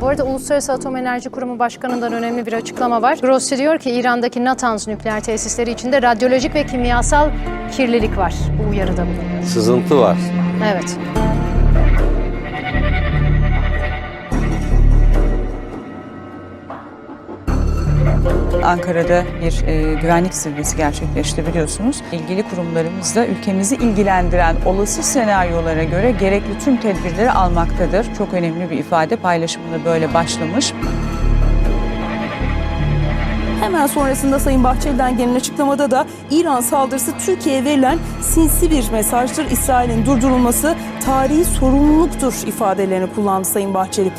Bu arada Uluslararası Atom Enerji Kurumu Başkanı'ndan önemli bir açıklama var. Grossi diyor ki İran'daki Natanz nükleer tesisleri içinde radyolojik ve kimyasal kirlilik var. Bu uyarıda bulunuyor. Sızıntı var. Evet. Ankara'da bir e, güvenlik zirvesi gerçekleşti biliyorsunuz. İlgili kurumlarımız da ülkemizi ilgilendiren olası senaryolara göre gerekli tüm tedbirleri almaktadır. Çok önemli bir ifade paylaşımına böyle başlamış. Hemen sonrasında Sayın Bahçeli'den gelen açıklamada da İran saldırısı Türkiye'ye verilen sinsi bir mesajdır. İsrail'in durdurulması tarihi sorumluluktur ifadelerini kullandı Sayın Bahçeli.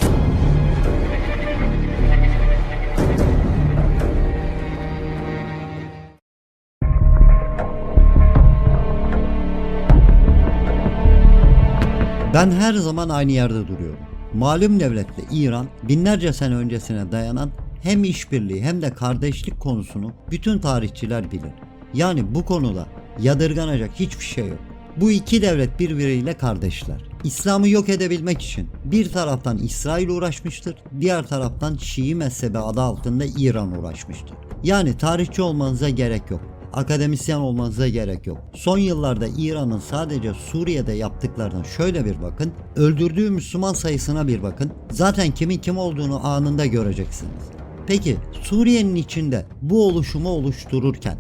Ben her zaman aynı yerde duruyorum. Malum devletle İran binlerce sene öncesine dayanan hem işbirliği hem de kardeşlik konusunu bütün tarihçiler bilir. Yani bu konuda yadırganacak hiçbir şey yok. Bu iki devlet birbiriyle kardeşler. İslam'ı yok edebilmek için bir taraftan İsrail uğraşmıştır, diğer taraftan Şii mezhebi adı altında İran uğraşmıştır. Yani tarihçi olmanıza gerek yok akademisyen olmanıza gerek yok. Son yıllarda İran'ın sadece Suriye'de yaptıklarına şöyle bir bakın. Öldürdüğü Müslüman sayısına bir bakın. Zaten kimin kim olduğunu anında göreceksiniz. Peki Suriye'nin içinde bu oluşumu oluştururken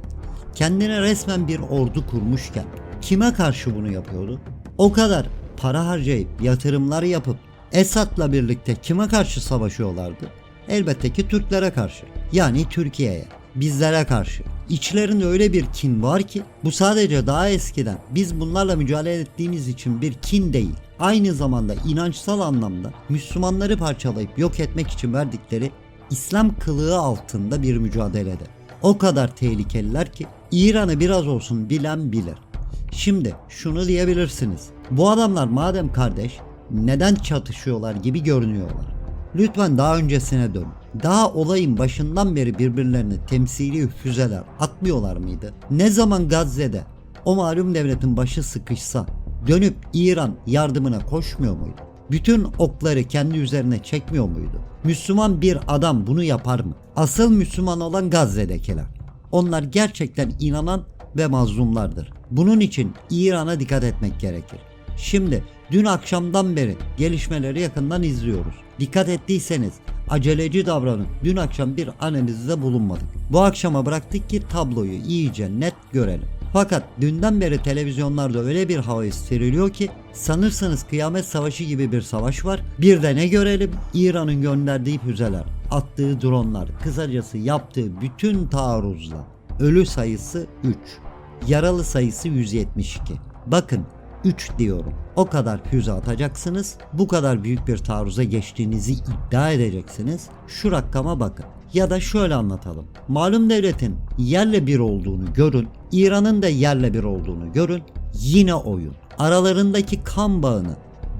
kendine resmen bir ordu kurmuşken kime karşı bunu yapıyordu? O kadar para harcayıp yatırımlar yapıp Esad'la birlikte kime karşı savaşıyorlardı? Elbette ki Türklere karşı. Yani Türkiye'ye bizlere karşı. İçlerinde öyle bir kin var ki bu sadece daha eskiden biz bunlarla mücadele ettiğimiz için bir kin değil. Aynı zamanda inançsal anlamda Müslümanları parçalayıp yok etmek için verdikleri İslam kılığı altında bir mücadelede. O kadar tehlikeliler ki İran'ı biraz olsun bilen bilir. Şimdi şunu diyebilirsiniz. Bu adamlar madem kardeş neden çatışıyorlar gibi görünüyorlar. Lütfen daha öncesine dön. Daha olayın başından beri birbirlerini temsili füzeler atmıyorlar mıydı? Ne zaman Gazze'de o malum devletin başı sıkışsa dönüp İran yardımına koşmuyor muydu? Bütün okları kendi üzerine çekmiyor muydu? Müslüman bir adam bunu yapar mı? Asıl Müslüman olan Gazze'dekiler. Onlar gerçekten inanan ve mazlumlardır. Bunun için İran'a dikkat etmek gerekir. Şimdi dün akşamdan beri gelişmeleri yakından izliyoruz. Dikkat ettiyseniz aceleci davranıp dün akşam bir analizde bulunmadık. Bu akşama bıraktık ki tabloyu iyice net görelim. Fakat dünden beri televizyonlarda öyle bir hava estiriliyor ki sanırsınız kıyamet savaşı gibi bir savaş var. Bir de ne görelim? İran'ın gönderdiği füzeler, attığı dronlar, kısacası yaptığı bütün taarruzlar. Ölü sayısı 3, yaralı sayısı 172. Bakın 3 diyorum. O kadar füze atacaksınız. Bu kadar büyük bir taarruza geçtiğinizi iddia edeceksiniz. Şu rakama bakın. Ya da şöyle anlatalım. Malum devletin yerle bir olduğunu görün. İran'ın da yerle bir olduğunu görün. Yine oyun. Aralarındaki kan bağını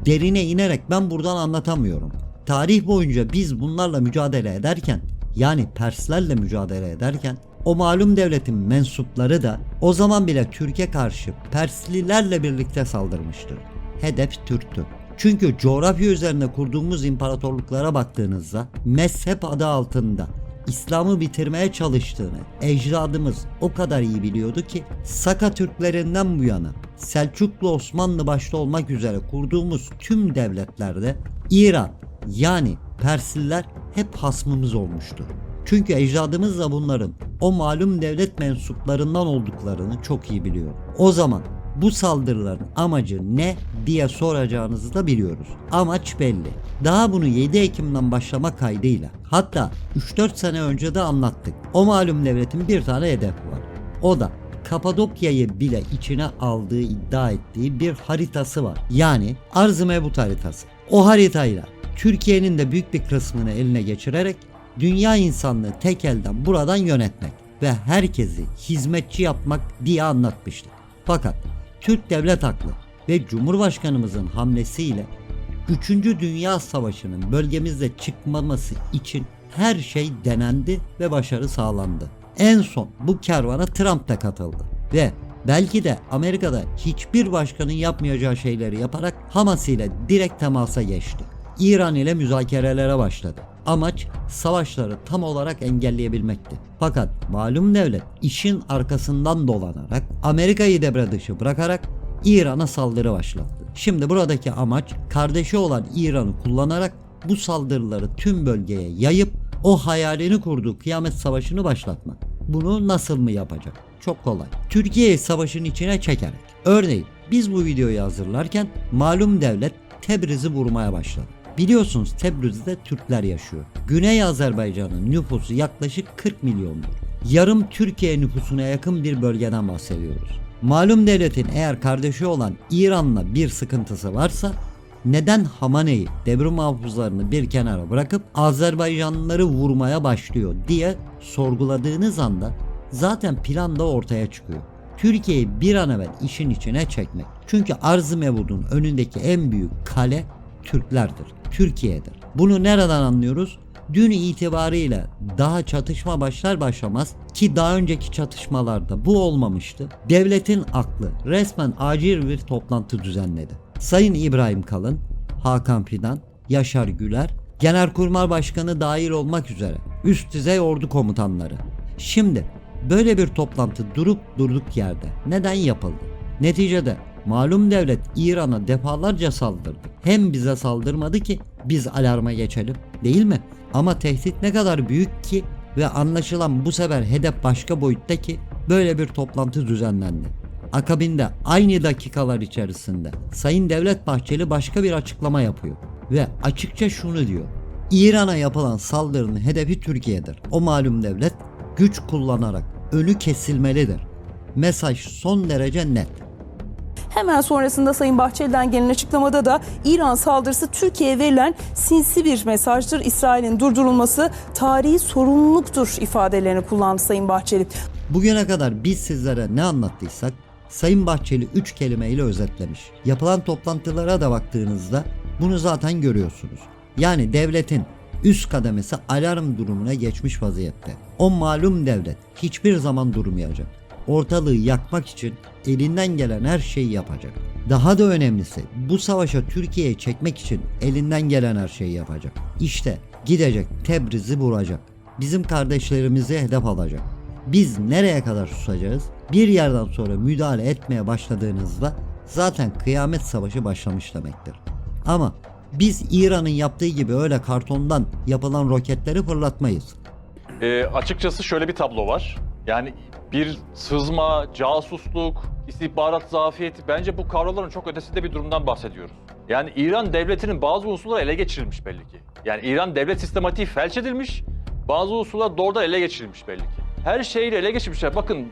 derine inerek ben buradan anlatamıyorum. Tarih boyunca biz bunlarla mücadele ederken yani Perslerle mücadele ederken o malum devletin mensupları da o zaman bile Türkiye karşı Perslilerle birlikte saldırmıştır. Hedef Türktü. Çünkü coğrafya üzerine kurduğumuz imparatorluklara baktığınızda mezhep adı altında İslam'ı bitirmeye çalıştığını ecdadımız o kadar iyi biliyordu ki Saka Türklerinden bu yana Selçuklu Osmanlı başta olmak üzere kurduğumuz tüm devletlerde İran yani Persliler hep hasmımız olmuştur. Çünkü ecdadımız da bunların o malum devlet mensuplarından olduklarını çok iyi biliyor. O zaman bu saldırıların amacı ne diye soracağınızı da biliyoruz. Amaç belli. Daha bunu 7 Ekim'den başlama kaydıyla hatta 3-4 sene önce de anlattık. O malum devletin bir tane hedefi var. O da Kapadokya'yı bile içine aldığı iddia ettiği bir haritası var. Yani Arz-ı Mevut haritası. O haritayla Türkiye'nin de büyük bir kısmını eline geçirerek dünya insanlığı tek elden buradan yönetmek ve herkesi hizmetçi yapmak diye anlatmıştık. Fakat Türk devlet aklı ve Cumhurbaşkanımızın hamlesiyle 3. Dünya Savaşı'nın bölgemizde çıkmaması için her şey denendi ve başarı sağlandı. En son bu kervana Trump da katıldı ve belki de Amerika'da hiçbir başkanın yapmayacağı şeyleri yaparak Hamas ile direkt temasa geçti. İran ile müzakerelere başladı. Amaç savaşları tam olarak engelleyebilmekti. Fakat malum devlet işin arkasından dolanarak Amerika'yı devre dışı bırakarak İran'a saldırı başlattı. Şimdi buradaki amaç kardeşi olan İran'ı kullanarak bu saldırıları tüm bölgeye yayıp o hayalini kurduğu kıyamet savaşını başlatmak. Bunu nasıl mı yapacak? Çok kolay. Türkiye'yi savaşın içine çekerek. Örneğin biz bu videoyu hazırlarken malum devlet Tebriz'i vurmaya başladı. Biliyorsunuz Tebriz'de Türkler yaşıyor. Güney Azerbaycan'ın nüfusu yaklaşık 40 milyondur. Yarım Türkiye nüfusuna yakın bir bölgeden bahsediyoruz. Malum devletin eğer kardeşi olan İran'la bir sıkıntısı varsa neden Hamane'yi devrim hafızlarını bir kenara bırakıp Azerbaycanlıları vurmaya başlıyor diye sorguladığınız anda zaten plan da ortaya çıkıyor. Türkiye'yi bir an evvel işin içine çekmek. Çünkü Arz-ı Mevud'un önündeki en büyük kale Türklerdir. Türkiye'dir. Bunu nereden anlıyoruz? Dün itibariyle daha çatışma başlar başlamaz ki daha önceki çatışmalarda bu olmamıştı. Devletin aklı resmen acil bir toplantı düzenledi. Sayın İbrahim Kalın, Hakan Fidan, Yaşar Güler, Genelkurmay Başkanı dahil olmak üzere üst düzey ordu komutanları. Şimdi böyle bir toplantı durup durduk yerde neden yapıldı? Neticede malum devlet İran'a defalarca saldırdı. Hem bize saldırmadı ki biz alarma geçelim değil mi? Ama tehdit ne kadar büyük ki ve anlaşılan bu sefer hedef başka boyutta ki böyle bir toplantı düzenlendi. Akabinde aynı dakikalar içerisinde Sayın Devlet Bahçeli başka bir açıklama yapıyor ve açıkça şunu diyor. İran'a yapılan saldırının hedefi Türkiye'dir. O malum devlet güç kullanarak önü kesilmelidir. Mesaj son derece net. Hemen sonrasında Sayın Bahçeli'den gelen açıklamada da İran saldırısı Türkiye'ye verilen sinsi bir mesajdır. İsrail'in durdurulması tarihi sorumluluktur ifadelerini kullandı Sayın Bahçeli. Bugüne kadar biz sizlere ne anlattıysak Sayın Bahçeli 3 kelimeyle özetlemiş. Yapılan toplantılara da baktığınızda bunu zaten görüyorsunuz. Yani devletin üst kademesi alarm durumuna geçmiş vaziyette. O malum devlet hiçbir zaman durmayacak. Ortalığı yakmak için elinden gelen her şeyi yapacak. Daha da önemlisi bu savaşa Türkiye'ye çekmek için elinden gelen her şeyi yapacak. İşte gidecek Tebriz'i vuracak. Bizim kardeşlerimizi hedef alacak. Biz nereye kadar susacağız? Bir yerden sonra müdahale etmeye başladığınızda zaten kıyamet savaşı başlamış demektir. Ama biz İran'ın yaptığı gibi öyle kartondan yapılan roketleri fırlatmayız. Ee, açıkçası şöyle bir tablo var. Yani bir sızma, casusluk, istihbarat zafiyeti bence bu kavramların çok ötesinde bir durumdan bahsediyoruz. Yani İran devletinin bazı unsurları ele geçirilmiş belli ki. Yani İran devlet sistematiği felç edilmiş, bazı unsurlar doğrudan ele geçirilmiş belli ki. Her şeyle ele geçirmişler. Bakın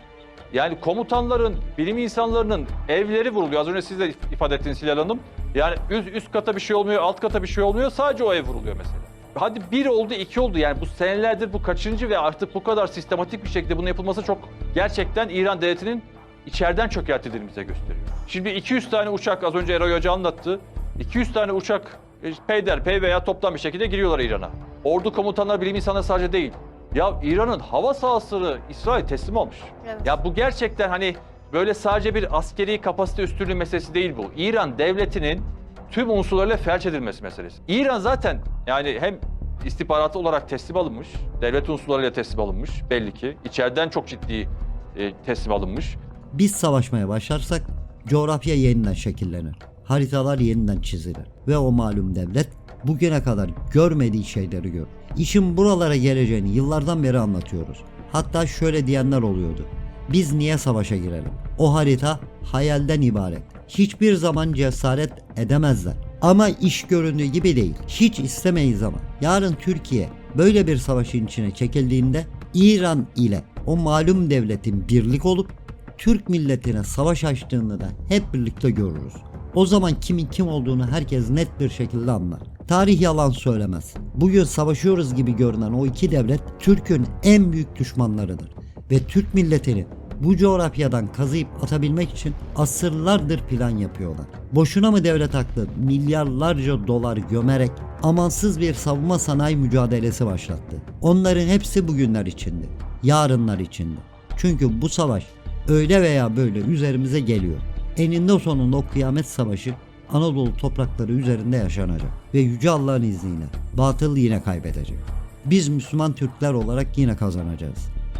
yani komutanların, bilim insanlarının evleri vuruluyor. Az önce siz de ifade ettiniz Hilal Hanım. Yani üst, üst kata bir şey olmuyor, alt kata bir şey olmuyor. Sadece o ev vuruluyor mesela. Hadi bir oldu, iki oldu. Yani bu senelerdir bu kaçıncı ve artık bu kadar sistematik bir şekilde bunun yapılması çok gerçekten İran devletinin içeriden çökertildiğini bize gösteriyor. Şimdi 200 tane uçak az önce Eray Hoca anlattı. 200 tane uçak e, peyderpey veya toplam bir şekilde giriyorlar İran'a. Ordu komutanları, bilim insanları sadece değil. Ya İran'ın hava sahasını İsrail teslim almış. Evet. Ya bu gerçekten hani böyle sadece bir askeri kapasite üstünlüğü meselesi değil bu. İran devletinin tüm unsurlarıyla felç edilmesi meselesi. İran zaten yani hem istihbaratı olarak teslim alınmış, devlet unsurlarıyla teslim alınmış belli ki. İçeriden çok ciddi e, teslim alınmış. Biz savaşmaya başlarsak coğrafya yeniden şekillenir. Haritalar yeniden çizilir. Ve o malum devlet bugüne kadar görmediği şeyleri gör. İşin buralara geleceğini yıllardan beri anlatıyoruz. Hatta şöyle diyenler oluyordu. Biz niye savaşa girelim? O harita hayalden ibaret. Hiçbir zaman cesaret edemezler. Ama iş göründüğü gibi değil. Hiç istemeyiz ama. Yarın Türkiye böyle bir savaşın içine çekildiğinde İran ile o malum devletin birlik olup Türk milletine savaş açtığını da hep birlikte görürüz. O zaman kimin kim olduğunu herkes net bir şekilde anlar. Tarih yalan söylemez. Bugün savaşıyoruz gibi görünen o iki devlet Türk'ün en büyük düşmanlarıdır. Ve Türk milletini bu coğrafyadan kazıyıp atabilmek için asırlardır plan yapıyorlar. Boşuna mı devlet haklı milyarlarca dolar gömerek amansız bir savunma sanayi mücadelesi başlattı. Onların hepsi bugünler içinde, yarınlar içinde. Çünkü bu savaş öyle veya böyle üzerimize geliyor. Eninde sonunda o kıyamet savaşı Anadolu toprakları üzerinde yaşanacak ve Yüce Allah'ın izniyle batıl yine kaybedecek. Biz Müslüman Türkler olarak yine kazanacağız.